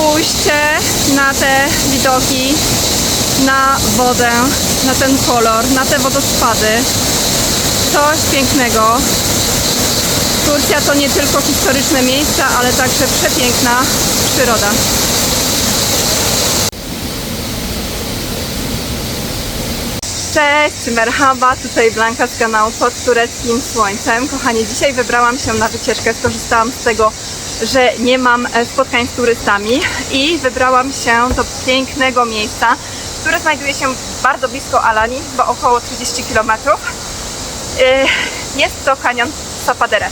Spójrzcie na te widoki, na wodę, na ten kolor, na te wodospady. Coś pięknego. Turcja to nie tylko historyczne miejsca, ale także przepiękna przyroda. Cześć, merhaba, tutaj Blanka z kanału Pod Tureckim Słońcem. Kochani, dzisiaj wybrałam się na wycieczkę, skorzystałam z tego, że nie mam e, spotkań z turystami i wybrałam się do pięknego miejsca, które znajduje się bardzo blisko Alani, bo około 30 km. Jest to kanion Sapadere.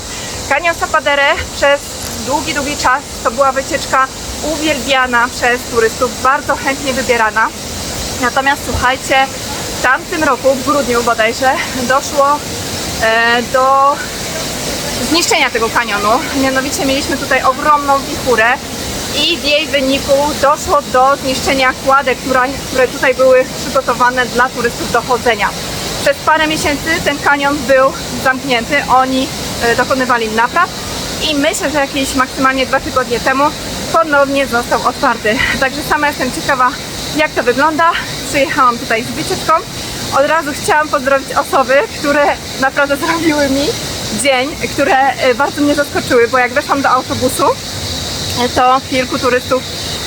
Kanion Sapadere przez długi, długi czas to była wycieczka uwielbiana przez turystów, bardzo chętnie wybierana. Natomiast słuchajcie, w tamtym roku, w grudniu bodajże, doszło e, do zniszczenia tego kanionu. Mianowicie mieliśmy tutaj ogromną wichurę i w jej wyniku doszło do zniszczenia kładek, które tutaj były przygotowane dla turystów do chodzenia. Przez parę miesięcy ten kanion był zamknięty, oni e, dokonywali napraw i myślę, że jakieś maksymalnie dwa tygodnie temu ponownie został otwarty. Także sama jestem ciekawa, jak to wygląda. Przyjechałam tutaj z wycieczką. Od razu chciałam pozdrowić osoby, które naprawdę zrobiły mi dzień, które e, bardzo mnie zaskoczyły, bo jak weszłam do autobusu, e, to kilku turystów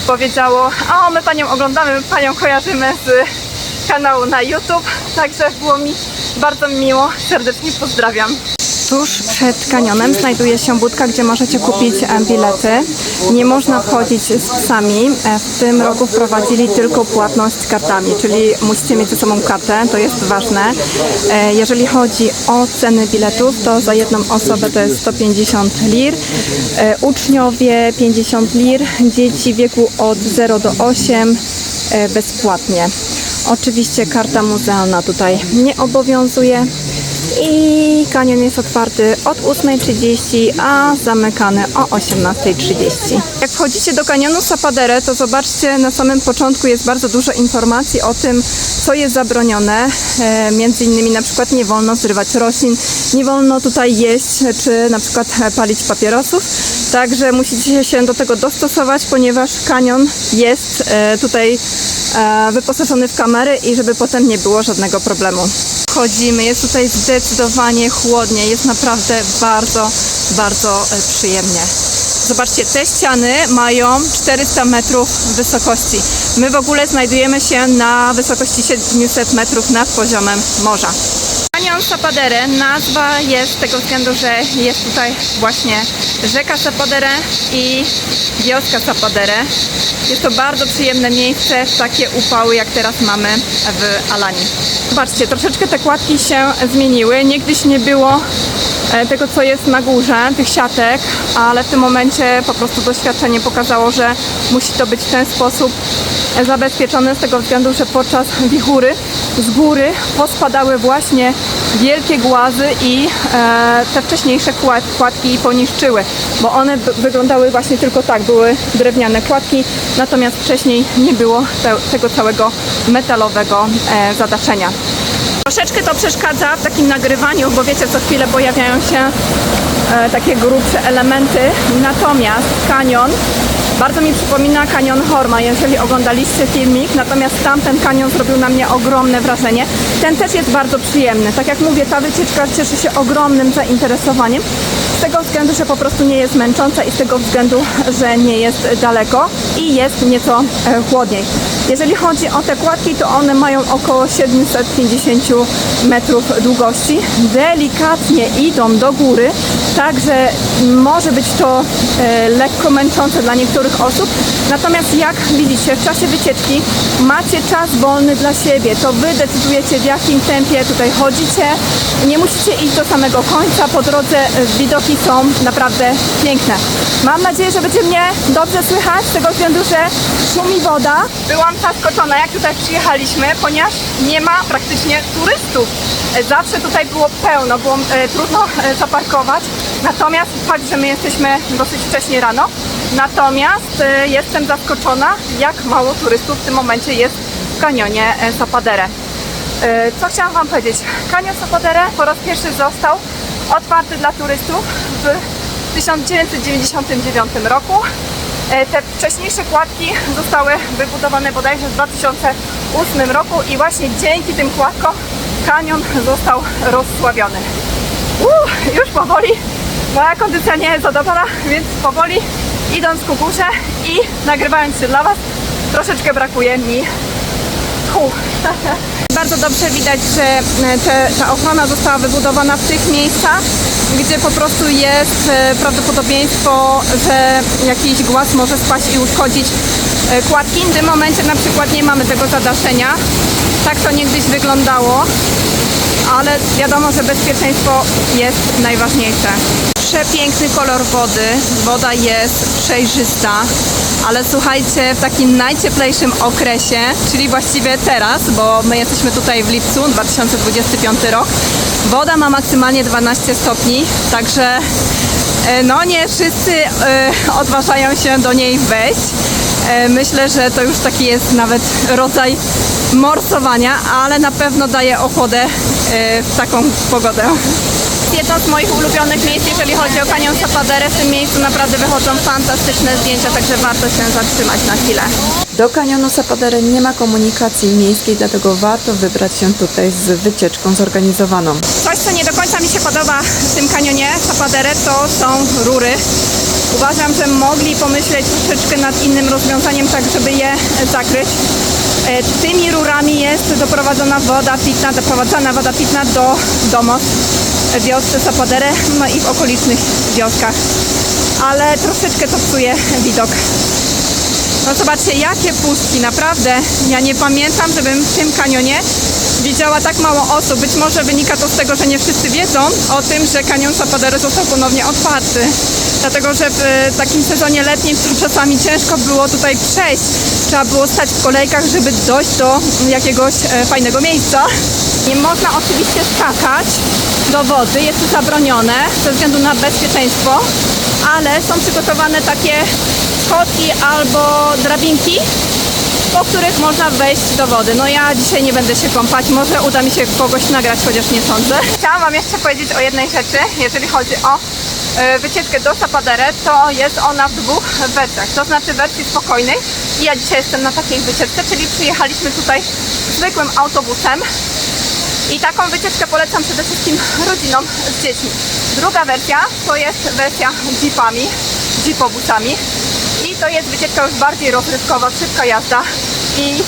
powiedziało, o my Panią oglądamy, my Panią kojarzymy z kanału na YouTube, także było mi bardzo miło, serdecznie pozdrawiam. Tuż przed kanionem znajduje się budka, gdzie możecie kupić e, bilety. Nie można wchodzić z psami. E, W tym roku wprowadzili tylko płatność kartami, czyli musicie mieć ze sobą kartę, to jest ważne. E, Jeżeli chodzi o ceny biletów, to za jedną osobę to jest 150 lir, uczniowie 50 lir, dzieci w wieku od 0 do 8 e, bezpłatnie. Oczywiście karta muzealna tutaj nie obowiązuje. I kanion jest otwarty od 8.30, a zamykany o 18.30. Jak wchodzicie do kanionu Sapadere, to zobaczcie, na samym początku jest bardzo dużo informacji o tym, co jest zabronione. E, między innymi na przykład nie wolno zrywać roślin, nie wolno tutaj jeść, czy na przykład e, palić papierosów. Także musicie się do tego dostosować, ponieważ kanion jest e, tutaj wyposażony w kamery i żeby potem nie było żadnego problemu. Chodzimy, jest tutaj zdecydowanie chłodnie, jest naprawdę bardzo, bardzo e, przyjemnie. Zobaczcie, te ściany mają 400 metrów wysokości. My w ogóle znajdujemy się na wysokości 700 metrów nad poziomem morza. Kanion Sapadere, nazwa jest z tego względu, że jest tutaj właśnie rzeka Sapadere i wioska Sapadere. Jest to bardzo przyjemne miejsce w takie upały, jak teraz mamy w Alanii. Zobaczcie, troszeczkę te kładki się zmieniły. Niegdyś nie było tego, co jest na górze, tych siatek, ale w tym momencie po prostu doświadczenie pokazało, że musi to być w ten sposób e, zabezpieczone z tego względu, że podczas wichury z góry pospadały właśnie wielkie głazy i e, te wcześniejsze kład, kładki poniszczyły, bo one wyglądały właśnie tylko tak, były drewniane kładki, natomiast wcześniej nie było te, tego całego metalowego e, zadaszenia. Troszeczkę to przeszkadza w takim nagrywaniu, bo wiecie, co chwilę pojawiają się e, takie grubsze elementy. Natomiast kanion bardzo mi przypomina kanion Horma, jeżeli oglądaliście filmik, natomiast tamten kanion zrobił na mnie ogromne wrażenie. Ten też jest bardzo przyjemny. Tak jak mówię, ta wycieczka cieszy się ogromnym zainteresowaniem. Z tego względu, że po prostu nie jest męcząca i z tego względu, że nie jest daleko i jest nieco e, chłodniej. Jeżeli chodzi o te kładki, to one mają około 750 metrów długości. Delikatnie idą do góry, także może być to e, lekko męczące dla niektórych osób. Natomiast jak widzicie, w czasie wycieczki macie czas wolny dla siebie. To Wy decydujecie w jakim tempie tutaj chodzicie. Nie musicie iść do samego końca. Po drodze e, widoki są naprawdę piękne. Mam nadzieję, że będzie mnie dobrze słychać z tego względu, że szumi woda. Byłam zaskoczona, jak tutaj przyjechaliśmy, ponieważ nie ma praktycznie turystów. Zawsze tutaj było pełno, było e, trudno e, zaparkować. Natomiast fakt, że my jesteśmy dosyć wcześnie rano. Natomiast e, jestem zaskoczona, jak mało turystów w tym momencie jest w kanionie Sapadere. Co chciałam Wam powiedzieć? Kanion Sapadere po raz pierwszy został otwarty dla turystów w 1999 roku. E, Te wcześniejsze kładki zostały wybudowane bodajże w 2008 roku i właśnie dzięki tym kładkom kanion został rozsławiony. Uuu, już powoli moja kondycja nie jest zadowolona, więc powoli idąc ku górze i nagrywając się dla Was, troszeczkę brakuje mi tchu. Bardzo dobrze widać, że e, te, ta ochrona została wybudowana w tych miejscach, gdzie po prostu jest e, prawdopodobieństwo, że jakiś głaz może spaść i uszkodzić e, kładki. W tym momencie na przykład nie mamy tego zadaszenia. Tak to niegdyś wyglądało, ale wiadomo, że bezpieczeństwo jest najważniejsze. Przepiękny kolor wody. Woda jest przejrzysta, ale słuchajcie, w takim najcieplejszym okresie, czyli właściwie teraz, bo my jesteśmy tutaj w lipcu 2025 rok, woda ma maksymalnie 12 stopni, także e, no nie wszyscy e, odważają się do niej wejść. E, Myślę, że to już taki jest nawet rodzaj morsowania, ale na pewno daje ochłodę w taką pogodę. Jedno z moich ulubionych miejsc, jeżeli chodzi o kanion Sapadere. W tym miejscu naprawdę wychodzą fantastyczne zdjęcia, także warto się zatrzymać na chwilę. Do kanionu Sapadere nie ma komunikacji miejskiej, dlatego warto wybrać się tutaj z wycieczką zorganizowaną. Coś, co nie do końca mi się podoba w tym kanionie Sapadere, to są rury. Uważam, że mogli pomyśleć troszeczkę nad innym rozwiązaniem, tak żeby je zakryć. E, Tymi rurami jest doprowadzona woda pitna, doprowadzana woda pitna do domostw wiosce Sapadere, no i w okolicznych wioskach. Ale troszeczkę to psuje widok. No zobaczcie, jakie pustki, naprawdę. Ja nie pamiętam, żebym w tym kanionie widziała tak mało osób. Być może wynika to z tego, że nie wszyscy wiedzą o tym, że kanion Sapadere został ponownie otwarty. Dlatego, że w e, takim sezonie letnim to czasami ciężko było tutaj przejść. Trzeba było stać w kolejkach, żeby dojść do jakiegoś e, fajnego miejsca. Nie można oczywiście skakać do wody, jest to zabronione ze względu na bezpieczeństwo, ale są przygotowane takie schodki albo drabinki, po których można wejść do wody. No ja dzisiaj nie będę się kąpać, może uda mi się kogoś nagrać, chociaż nie sądzę. Chciałam Wam jeszcze powiedzieć o jednej rzeczy, jeżeli chodzi o e, wycieczkę do Sapadere, to jest ona w dwóch wersjach, to znaczy wersji spokojnej i ja dzisiaj jestem na takiej wycieczce, czyli przyjechaliśmy tutaj zwykłym autobusem i taką wycieczkę polecam przede wszystkim rodzinom z dziećmi. Druga wersja to jest wersja jeepami, jeepobusami. I to jest wycieczka już bardziej rozrywkowa, szybka jazda. I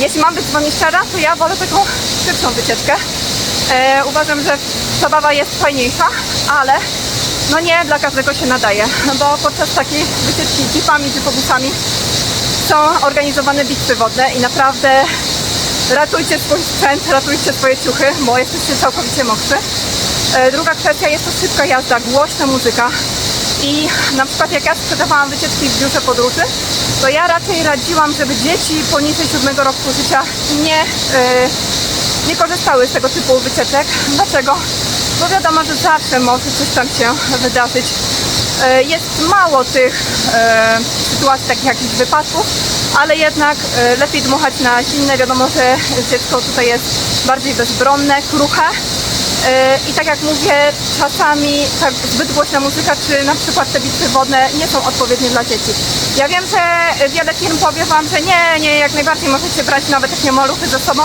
jeśli mam być z Wami szczera, to ja wolę taką szybszą wycieczkę. E, uważam, że zabawa jest fajniejsza, ale no nie dla każdego się nadaje, bo podczas takiej wycieczki jeepami, jeepobusami są organizowane bitwy wodne i naprawdę ratujcie swój sprzęt, ratujcie swoje ciuchy, bo jesteście całkowicie mokrzy. E, Druga kwestia jest to szybka jazda, głośna muzyka. I na przykład jak ja sprzedawałam wycieczki w biurze podróży, to ja raczej radziłam, żeby dzieci poniżej 7 roku życia nie, e, nie korzystały z tego typu wycieczek. Dlaczego? Bo wiadomo, że zawsze może coś tam się wydarzyć. E, Jest mało tych e, sytuacji, takich jakichś wypadków, ale jednak e, lepiej dmuchać na zimne. Wiadomo, że dziecko tutaj jest bardziej bezbronne, kruche. I tak jak mówię, czasami zbyt głośna muzyka, czy na przykład te bitwy wodne nie są odpowiednie dla dzieci. Ja wiem, że wiele firm powie Wam, że nie, nie, jak najbardziej możecie brać nawet takie maluchy ze sobą,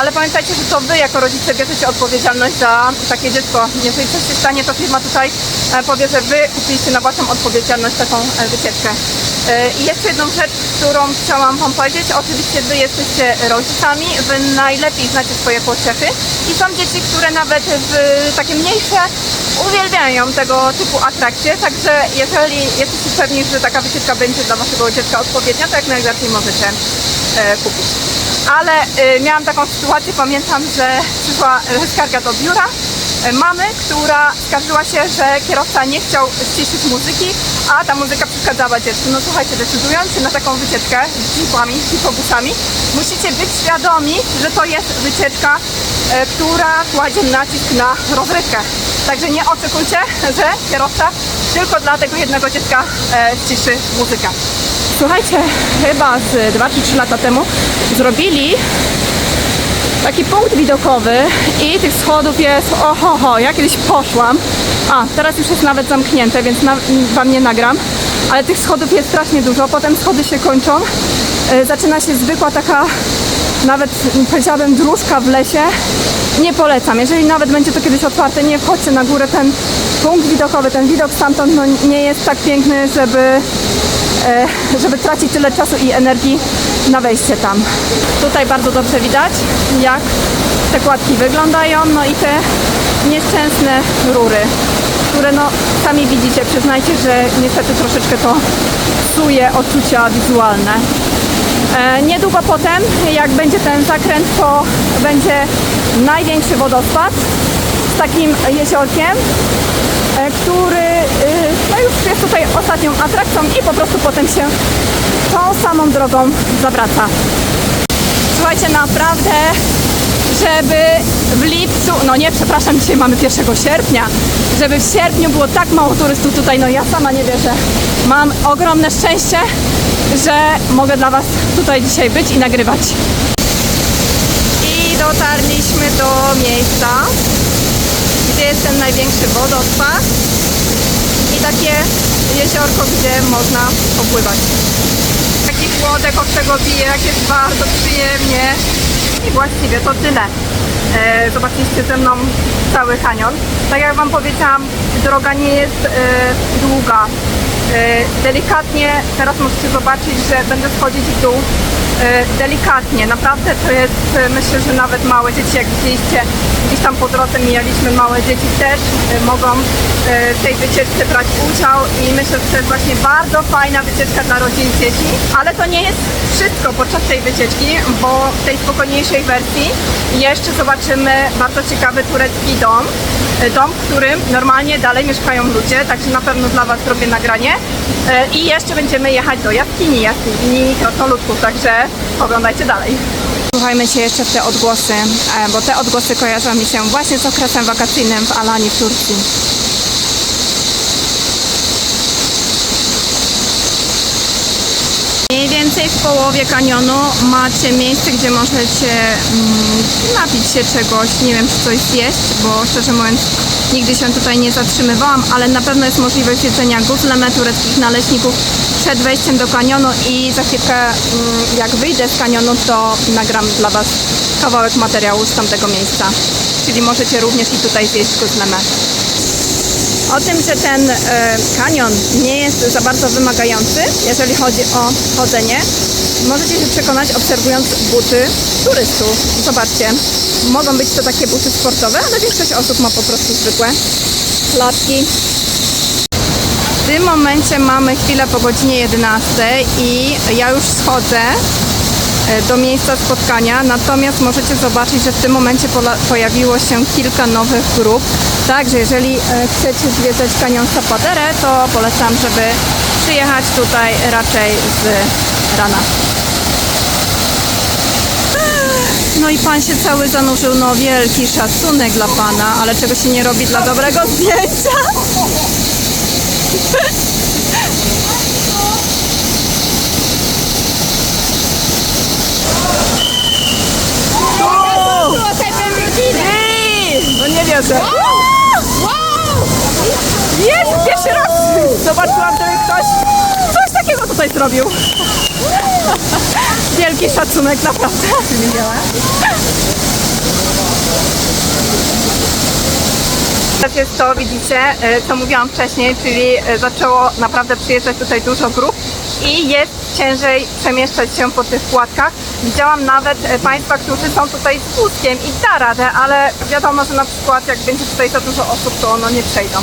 ale pamiętajcie, że to Wy jako rodzice bierzecie odpowiedzialność za takie dziecko. Jeżeli coś się stanie, to firma tutaj e, powie, że Wy kupiliście na Waszą odpowiedzialność taką e, wycieczkę. E, I jeszcze jedną rzecz, którą chciałam Wam powiedzieć. Oczywiście Wy jesteście rodzicami, Wy najlepiej znacie swoje pociechy i są dzieci, które nawet w takie mniejsze uwielbiają tego typu atrakcje, także jeżeli jesteście pewni, że taka wycieczka będzie dla Waszego dziecka odpowiednia, to jak najlepiej możecie kupić. Ale e, miałam taką sytuację, pamiętam, że przyszła skarga do biura e, mamy, która skarżyła się, że kierowca nie chciał ściszyć muzyki, a ta muzyka przeszkadzała dziecku. No słuchajcie, decydując się na taką wycieczkę z jeepami, jeepobusami, musicie być świadomi, że to jest wycieczka, e, która kładzie nacisk na rozrywkę. Także nie oczekujcie, że kierowca tylko dla tego jednego dziecka e, muzykę. Słuchajcie, chyba z 2 czy 3 lata temu zrobili taki punkt widokowy i tych schodów jest oho, ho, ja kiedyś poszłam, a teraz już jest nawet zamknięte, więc na, wam nie nagram, ale tych schodów jest strasznie dużo. Potem schody się kończą. E, Zaczyna się zwykła taka, nawet powiedziałabym, dróżka w lesie. Nie polecam. Jeżeli nawet będzie to kiedyś otwarte, nie wchodźcie na górę. Ten punkt widokowy, ten widok stamtąd no, nie jest tak piękny, żeby, żeby tracić tyle czasu i energii na wejście tam. Tutaj bardzo dobrze widać, jak te kładki wyglądają, no i te nieszczęsne rury, które no sami widzicie, przyznajcie, że niestety troszeczkę to psuje odczucia wizualne. E, niedługo potem, jak będzie ten zakręt, to będzie największy wodospad z takim jeziorkiem, e, który y, no już jest tutaj ostatnią atrakcją i po prostu potem się tą samą drogą zawraca. Słuchajcie, naprawdę, żeby w lipcu, no nie, przepraszam, dzisiaj mamy 1 sierpnia, żeby w sierpniu było tak mało turystów tutaj, no ja sama nie wierzę. Mam ogromne szczęście, że mogę dla Was tutaj dzisiaj być i nagrywać. I dotarliśmy do miejsca, gdzie jest ten największy wodospad i takie jeziorko, gdzie można popływać. Taki chłodek od tego bije, jak jest bardzo przyjemnie. I właściwie to tyle. E, zobaczyliście ze mną cały kanion. Tak jak Wam powiedziałam, droga nie jest e, długa. E, delikatnie, teraz możecie zobaczyć, że będę schodzić w dół. E, delikatnie, naprawdę to jest, e, myślę, że nawet małe dzieci, jak widzieliście, gdzieś tam po drodze mijaliśmy małe dzieci też mogą w tej wycieczce brać udział i myślę, że to jest właśnie bardzo fajna wycieczka dla rodzin z dzieci, ale to nie jest wszystko podczas tej wycieczki, bo w tej spokojniejszej wersji jeszcze zobaczymy bardzo ciekawy turecki dom, dom, w którym normalnie dalej mieszkają ludzie, także na pewno dla Was zrobię nagranie i jeszcze będziemy jechać do jaskini, jaskini krasnoludków, także oglądajcie dalej. Słuchajmy się jeszcze w te odgłosy, e, bo te odgłosy kojarzą mi się właśnie z okresem wakacyjnym w Alanii w Turcji. Mniej więcej w połowie kanionu macie miejsce, gdzie możecie mm, napić się czegoś, nie wiem czy coś zjeść, bo szczerze mówiąc nigdy się tutaj nie zatrzymywałam, ale na pewno jest możliwość jedzenia guzleme, tureckich naleśników przed wejściem do kanionu i za chwilkę mm, jak wyjdę z kanionu, to nagram dla Was kawałek materiału z tamtego miejsca. Czyli możecie również i tutaj zjeść guzleme. O tym, że ten e, kanion nie jest za bardzo wymagający, jeżeli chodzi o chodzenie, możecie się przekonać obserwując buty turystów. Zobaczcie, mogą być to takie buty sportowe, ale większość osób ma po prostu zwykłe klapki. W tym momencie mamy chwilę po godzinie 11 i ja już schodzę e, do miejsca spotkania, natomiast możecie zobaczyć, że w tym momencie pojawiło się kilka nowych grup. Także jeżeli e, chcecie zwiedzać kanion Sapadere, to polecam, żeby przyjechać tutaj raczej z rana. No i pan się cały zanurzył, no wielki szacunek dla pana, ale czego się nie robi dla dobrego zdjęcia? Ej, No nie wierzę. Jest, pierwszy raz zobaczyłam, żeby ktoś coś takiego tutaj zrobił. Wielki szacunek, naprawdę. Teraz jest to, widzicie, e, co mówiłam wcześniej, czyli e, zaczęło naprawdę przyjeżdżać tutaj dużo grup i jest ciężej przemieszczać się po tych płatkach. Widziałam nawet e, Państwa, którzy są tutaj z wózkiem i da radę, ale wiadomo, że na przykład jak będzie tutaj za dużo osób, to ono nie przejdą.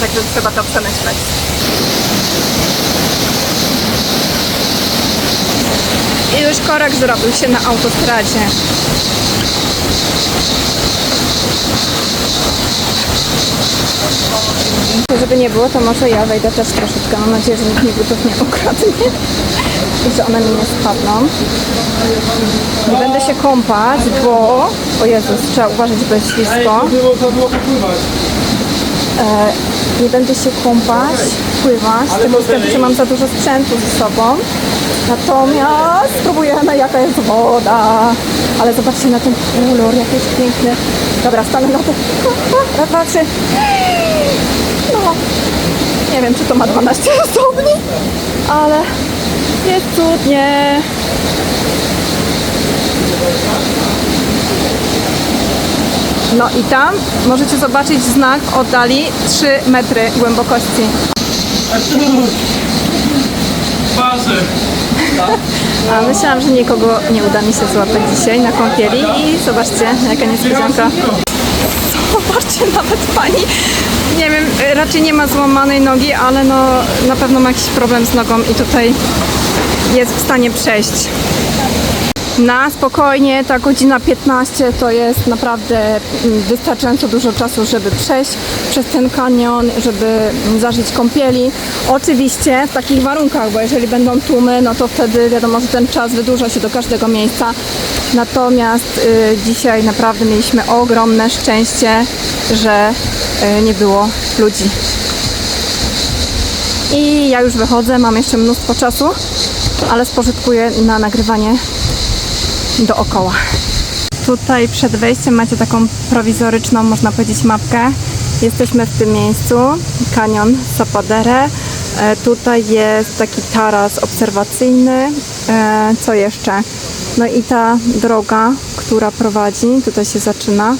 Także trzeba to przemyśleć. I już korek zrobił się na autostradzie. Żeby nie było, to może ja wejdę też troszeczkę. Mam nadzieję, że nikt mi butów nie ukradnie i że one mi nie spadną. Nie będę się kąpać, bo... O Jezus, trzeba uważać, bo jest ślisko. Było, to było popływać. E, nie będę się kąpać, pływać, z tego względu, że mam za dużo sprzętu ze sobą. Natomiast spróbujemy jaka jest woda. Ale zobaczcie na ten kolor, jaki jest piękny. Dobra, stanę na to. Raz, dwa, trzy. No. Nie wiem, czy to ma 12 stopni, ale jest cudnie. No i tam możecie zobaczyć znak oddali 3 metry głębokości. A myślałam, że nikogo nie uda mi się złapać dzisiaj na kąpieli i zobaczcie, jaka niespodzianka. Zobaczcie, nawet pani, nie wiem, raczej nie ma złamanej nogi, ale no na pewno ma jakiś problem z nogą i tutaj jest w stanie przejść. Na spokojnie, ta godzina 15 to jest naprawdę mm, wystarczająco dużo czasu, żeby przejść przez ten kanion, żeby zażyć kąpieli. Oczywiście w takich warunkach, bo jeżeli będą tłumy, no to wtedy wiadomo, że ten czas wydłuża się do każdego miejsca. Natomiast y, dzisiaj naprawdę mieliśmy ogromne szczęście, że y, nie było ludzi. I ja już wychodzę, mam jeszcze mnóstwo czasu, ale spożytkuję na nagrywanie dookoła. Tutaj przed wejściem macie taką prowizoryczną, można powiedzieć, mapkę. Jesteśmy w tym miejscu, kanion Sapadere. E, tutaj jest taki taras obserwacyjny. E, co jeszcze? No i ta droga, która prowadzi, tutaj się zaczyna.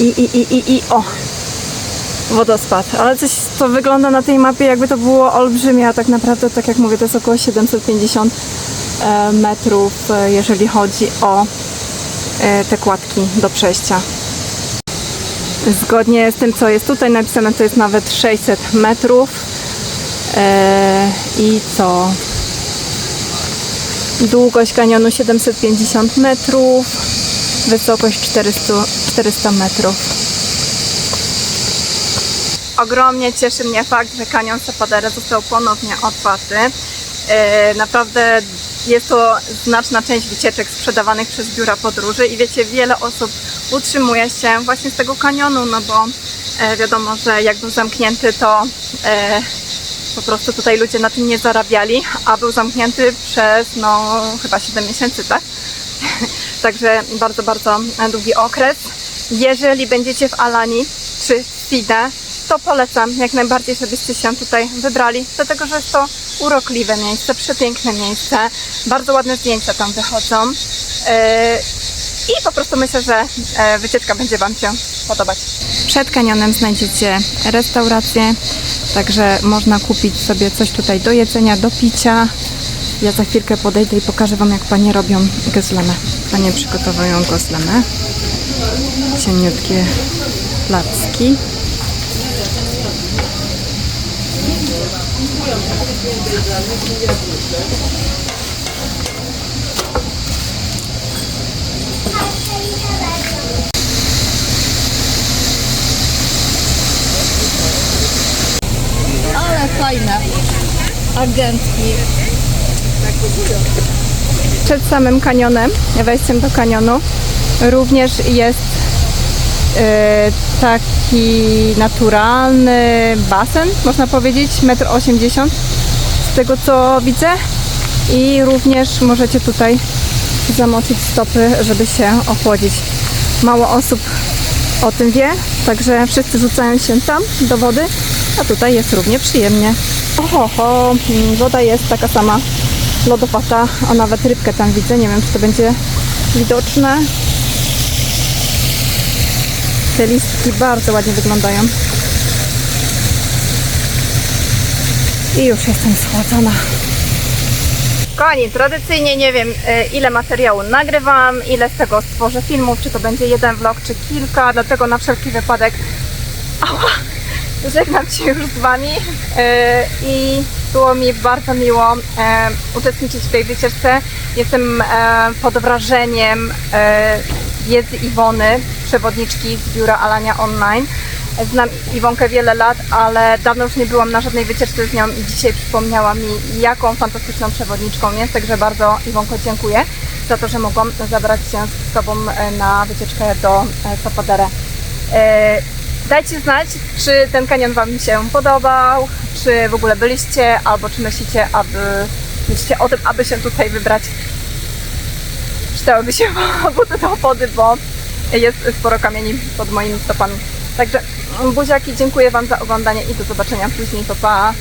I, i, i, i, i o! Wodospad, ale coś to wygląda na tej mapie jakby to było olbrzymie, a tak naprawdę, tak jak mówię, to jest około 750 e, metrów, e, jeżeli chodzi o e, te kładki do przejścia. Zgodnie z tym, co jest tutaj napisane, to jest nawet 600 metrów. E, I co? Długość kanionu 750 metrów, wysokość 400, 400 metrów. Ogromnie cieszy mnie fakt, że kanion Sapadere został ponownie otwarty. E, Naprawdę jest to znaczna część wycieczek sprzedawanych przez biura podróży i wiecie, wiele osób utrzymuje się właśnie z tego kanionu, no bo e, wiadomo, że jak był zamknięty, to e, po prostu tutaj ludzie na tym nie zarabiali, a był zamknięty przez no chyba 7 miesięcy, tak? Także bardzo, bardzo długi okres. Jeżeli będziecie w Alani czy Fide, to polecam jak najbardziej, żebyście się tutaj wybrali, dlatego że jest to urokliwe miejsce, przepiękne miejsce, bardzo ładne zdjęcia tam wychodzą. Yy, I po prostu myślę, że e, wycieczka będzie Wam się podobać. Przed kanionem znajdziecie restaurację, także można kupić sobie coś tutaj do jedzenia, do picia. Ja za chwilkę podejdę i pokażę Wam, jak Panie robią gozlemę. Panie przygotowują gozlemę. Cieniutkie placki. Ale fajne. Agentki. Przed samym kanionem, wejściem do kanionu, również jest e, taki naturalny basen, można powiedzieć, 1,80 m z tego co widzę. I również możecie tutaj zamoczyć stopy, żeby się ochłodzić. Mało osób o tym wie, także wszyscy rzucają się tam do wody, a tutaj jest równie przyjemnie. Oho, ho, woda jest taka sama lodowata, a nawet rybkę tam widzę, nie wiem czy to będzie widoczne. Te listki bardzo ładnie wyglądają. I już jestem schłodzona. Kochani, tradycyjnie nie wiem e, ile materiału nagrywam, ile z tego stworzę filmów, czy to będzie jeden vlog, czy kilka, dlatego na wszelki wypadek ała, żegnam się już z Wami e, i było mi bardzo miło e, uczestniczyć w tej wycieczce. Jestem pod wrażeniem wiedzy Iwony, przewodniczki z biura Alania Online. Znam Iwonkę wiele lat, ale dawno już nie byłam na żadnej wycieczce z nią i dzisiaj przypomniała mi, jaką fantastyczną przewodniczką jest, także bardzo Iwonko dziękuję za to, że mogłam zabrać się z Tobą e, na wycieczkę do e, Zapadere. E, Dajcie znać, czy ten kanion Wam się podobał, czy w ogóle byliście, albo czy myślicie, aby myślicie o tym, aby się tutaj wybrać. Przydałyby się buty do wody, bo jest sporo kamieni pod moimi stopami. Także buziaki, dziękuję Wam za oglądanie i do zobaczenia później. Pa, pa!